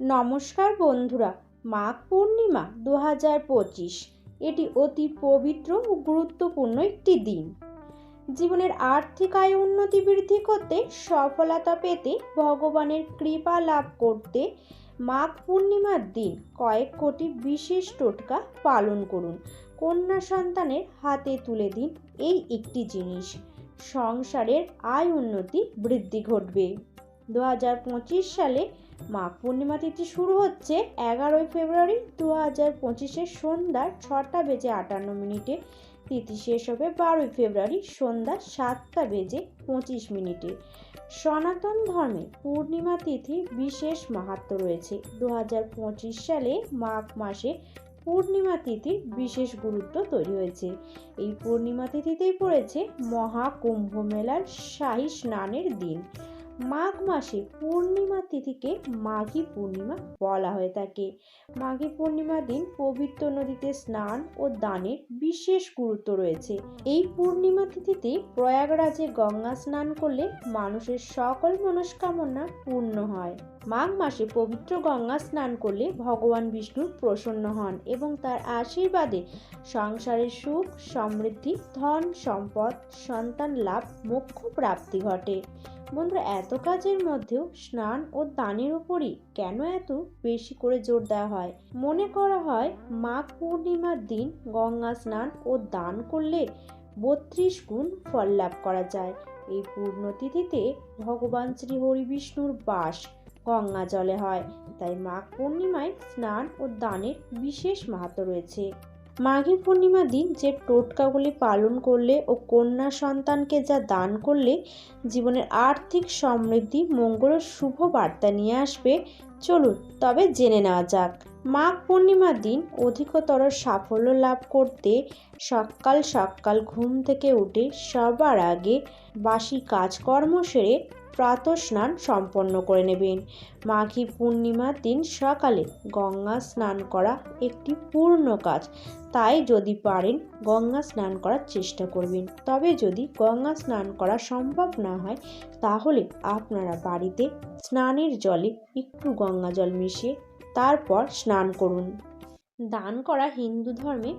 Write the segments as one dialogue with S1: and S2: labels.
S1: নমস্কার বন্ধুরা, মাঘ পূর্ণিমা দু হাজার পঁচিশ। এটি অতি পবিত্র ও গুরুত্বপূর্ণ একটি দিন। জীবনের আর্থিক আয় উন্নতি বৃদ্ধি করতে সফলতা পেতে ভগবানের কৃপা লাভ করতে মাঘ পূর্ণিমার দিন কয়েক কোটি বিশেষ টোটকা পালন করুন। কন্যা সন্তানের হাতে তুলে দিন এই একটি জিনিস। সংসারের আয় উন্নতি বৃদ্ধি ঘটবে। দু হাজার পঁচিশ সালে মাঘ পূর্ণিমা তিথি শুরু হচ্ছে এগারোই ফেব্রুয়ারি দু হাজার পঁচিশের সন্ধ্যা ছটা বেজে আটান্ন মিনিটে। তিথি শেষ হবে বারোই ফেব্রুয়ারি সন্ধ্যা সাতটা বেজে পঁচিশ মিনিটে। সনাতন ধর্মে পূর্ণিমা তিথি বিশেষ মাহাত্ম রয়েছে। দু হাজার পঁচিশ সালে মাঘ মাসে পূর্ণিমা তিথির বিশেষ গুরুত্ব তৈরি হয়েছে। এই পূর্ণিমা তিথিতেই পড়েছে মহাকুম্ভ মেলার শাহী স্নানের দিন। মাঘ মাসে পূর্ণিমা তিথিকে মাঘী পূর্ণিমা বলা হয়ে থাকে। মাঘী পূর্ণিমার দিন পবিত্র নদীতে স্নান ও দানের বিশেষ গুরুত্ব রয়েছে। এই পূর্ণিমা তিথিতে প্রয়াগরাজে গঙ্গা স্নান করলে মানুষের সকল মনস্কামনা পূর্ণ হয়। মাঘ মাসে পবিত্র গঙ্গা স্নান করলে ভগবান বিষ্ণুর প্রসন্ন হন এবং তার আশীর্বাদে সংসারের সুখ, সমৃদ্ধি, ধন, সম্পদ, সন্তান লাভ, মোক্ষ প্রাপ্তি ঘটে। বন্ধুরা, এত কাজের মধ্যেও স্নান ও দানের উপরই কেন এত বেশি করে জোর দেওয়া হয়? মনে করা হয় মাঘ পূর্ণিমার দিন গঙ্গা স্নান ও দান করলে বত্রিশ গুণ ফল লাভ করা যায়। এই পূর্ণতিথিতে ভগবান শ্রী হরি বিষ্ণুর বাস গঙ্গা জলে হয়। তাই মাঘ পূর্ণিমায় স্নান ও দানের বিশেষ মাহাত্ম রয়েছে। মাঘী পূর্ণিমার দিন যে টোটকাগুলি পালন করলে ও কন্যা সন্তানকে যা দান করলে জীবনের আর্থিক সমৃদ্ধি, মঙ্গল ও শুভ বার্তা নিয়ে আসবে। চলুন, তবে জেনে নেওয়া যাক। মাঘ পূর্ণিমার দিন অধিকতর সাফল্য লাভ করতে সকাল সকাল ঘুম থেকে উঠে সবার আগে বাসি কাজকর্ম সেরে প্রাতঃস্নান সম্পন্ন করে নেবেন। মাঘী পূর্ণিমার দিন সকালে গঙ্গা স্নান করা একটি পূর্ণ কাজ। তাই যদি পারেন গঙ্গা স্নান করার চেষ্টা করবেন। তবে যদি গঙ্গা স্নান করা সম্ভব না হয়, তাহলে আপনারা বাড়িতে স্নানের জলে একটু গঙ্গা জল মিশিয়ে তারপর স্নান করুন। দান করা হিন্দু ধর্মে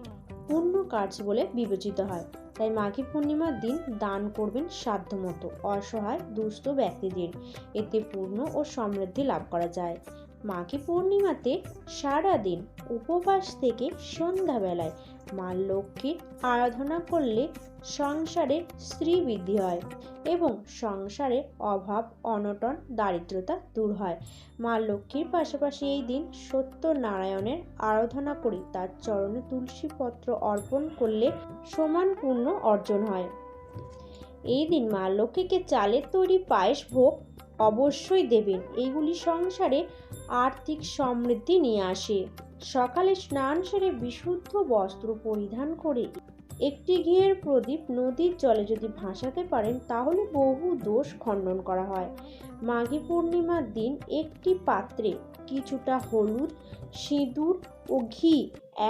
S1: পূর্ণ কাজ বলে বিবেচিত হয়। তাই মাঘী পূর্ণিমার দিন দান করবেন সাধ্যমতো, অসহায়, দুস্থ ব্যক্তিদের। এতে পূর্ণ ও সমৃদ্ধি লাভ করা যায়। মাঘী পূর্ণিমাতে সারাদিন উপবাস থেকে সন্ধ্যাবেলায় মা লক্ষ্মীর আরাধনা করলে সংসারে স্ত্রী বৃদ্ধি হয় এবং সংসারে অভাব, অনটন, দারিদ্রতা দূর হয়। মা লক্ষ্মীর পাশাপাশি এই দিন সত্যনারায়ণের আরাধনা করে তার চরণে তুলসী পত্র অর্পণ করলে সমান পূর্ণ অর্জন হয়। এই দিন মা লক্ষ্মীকে চালের তৈরি পায়েস ভোগ অবশ্যই দেবেন। এইগুলি সংসারে আর্থিক সমৃদ্ধি নিয়ে আসে। সকালে স্নান সেরে বিশুদ্ধ বস্ত্র পরিধান করে একটি ঘিয়ের প্রদীপ নদীর জলে যদি ভাসাতে পারেন, তাহলে বহু দোষ খণ্ডন করা হয়। মাঘী পূর্ণিমার দিন একটি পাত্রে কিছুটা হলুদ, সিঁদুর ও ঘি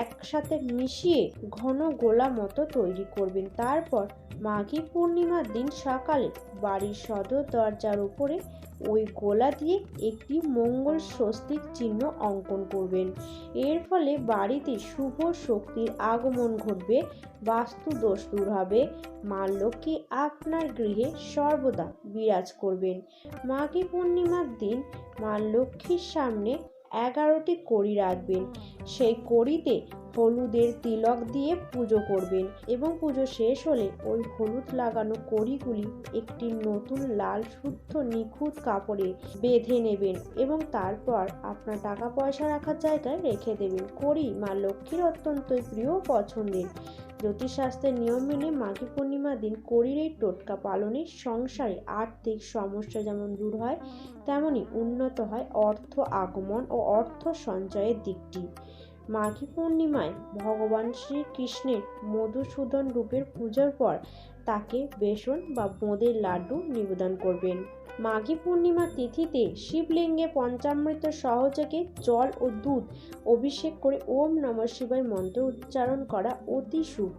S1: একসাথে মিশিয়ে ঘন গোলা মতো তৈরি করবেন। তারপর মাঘী পূর্ণিমার দিন সকালে বাড়ির সদর দরজার উপরে ওই গোলা দিয়ে একটি মঙ্গল স্বস্তিক চিহ্ন অঙ্কন করবেন। এর ফলে বাড়িতে শুভ শক্তির আগমন ঘটবে, বাস্তু দোষ দূর হবে। মা লক্ষ্মী আপনার গৃহে সর্বদা বিরাজ করবেন। মাঘী পূর্ণিমার দিন মা লক্ষ্মীর সামনে এগারোটি কড়ি রাখবেন। সেই কড়িতে হলুদের তিলক দিয়ে পুজো করবেন এবং পুজো শেষ হলে ওই হলুদ লাগানো কড়িগুলি একটি নতুন লাল শুদ্ধ নিখুঁত কাপড়ে বেঁধে নেবেন এবং তারপর আপনার টাকা পয়সা রাখার জায়গায় রেখে দেবেন। কড়ি মা লক্ষ্মীর অত্যন্ত প্রিয় পছন্দের। জ্যোতিষশাস্ত্রের নিয়ম মেনে মাঘী পূর্ণিমার দিন কড়ির এই টোটকা পালনে সংসারে আর্থিক সমস্যা যেমন দূর হয় তেমনই উন্নত হয় অর্থ আগমন ও অর্থ সঞ্চয়ের দিকটি। মাঘী পূর্ণিমায় ভগবান শ্রীকৃষ্ণের মধুসূদন রূপের পূজার পর তাকে বেসন বা বোঁদের লাড্ডু নিবেদন করবেন। মাঘী পূর্ণিমা তিথিতে শিবলিঙ্গে পঞ্চামৃত সহযোগে জল ও দুধ অভিষেক করে ওম নম শিবায় মন্ত্র উচ্চারণ করা অতি শুভ।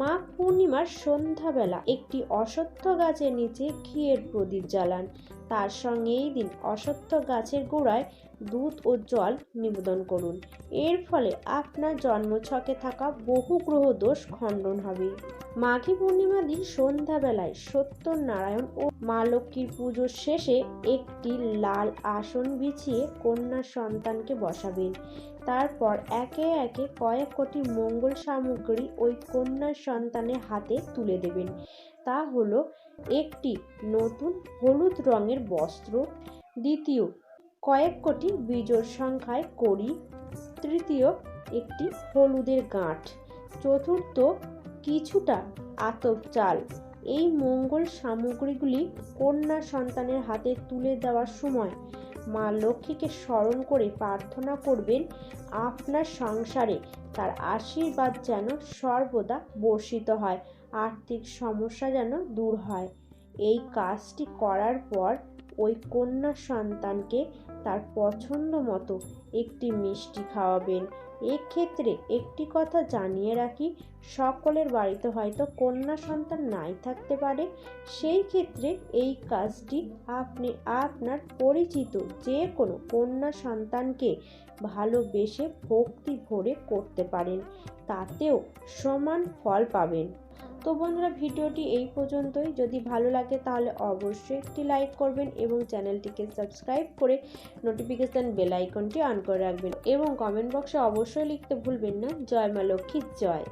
S1: মাঘ পূর্ণিমার সন্ধ্যাবেলা একটি অশ্বত্থ গাছের নিচে ঘিয়ের প্রদীপ জ্বালান। তার সঙ্গে এই দিন অশ্বত্থ গাছের গোড়ায় দুধ ও জল নিবেদন করুন। এর ফলে আপনার জন্মছকে থাকা বহু গ্রহ দোষ খণ্ডন হবে। মাঘী পূর্ণিমা দিন সন্ধ্যাবেলায় সত্যনারায়ণ ও মা লক্ষ্মীর পুজোর শেষে একটি লাল আসন বিছিয়ে কন্যা সন্তানকে বসাবেন। তারপর একে একে কয়েক কোটি মঙ্গল সামগ্রী ওই কন্যা সন্তানের হাতে তুলে দেবেন। তা হলো একটি নতুন হলুদ রঙের বস্ত্র, দ্বিতীয় কয়েক কোটি বিজোড় সংখ্যায় কড়ি, তৃতীয় একটি হলুদের গাঁঠ চতুর্থ কিছুটা আতপ চাল। এই মঙ্গল সামগ্রীগুলি কন্যা সন্তানের হাতে তুলে দেওয়ার সময় মা লক্ষ্মীকে স্মরণ করে প্রার্থনা করবেন আপনার সংসারে। তার আশীর্বাদ যেন সর্বদা বর্ষিত হয়, আর্থিক সমস্যা যেন দূর হয়। এই কাজটি করার পর ওই কন্যা সন্তানকে তার পছন্দ মতো একটি মিষ্টি খাওয়াবেন। এক্ষেত্রে একটি কথা জানিয়ে রাখি, সকলের বাড়িতে হয়তো কন্যা সন্তান নাই থাকতে পারে। সেই ক্ষেত্রে এই কাজটি আপনি, আপনার পরিচিত যে কোনো কন্যা সন্তানকে ভালোবেসে ভক্তি ভরে করতে পারেন। তাতেও সমান ফল পাবেন। তো বন্ধুরা, ভিডিওটি এই পর্যন্তই। যদি ভালো লাগে তাহলে অবশ্যই একটি লাইক করবেন এবং চ্যানেলটিকে সাবস্ক্রাইব করে নোটিফিকেশান বেল আইকনটি অন করে রাখবেন এবং কমেন্ট বক্সে অবশ্যই লিখতে ভুলবেন না। জয় মা লক্ষ্মী, জয়।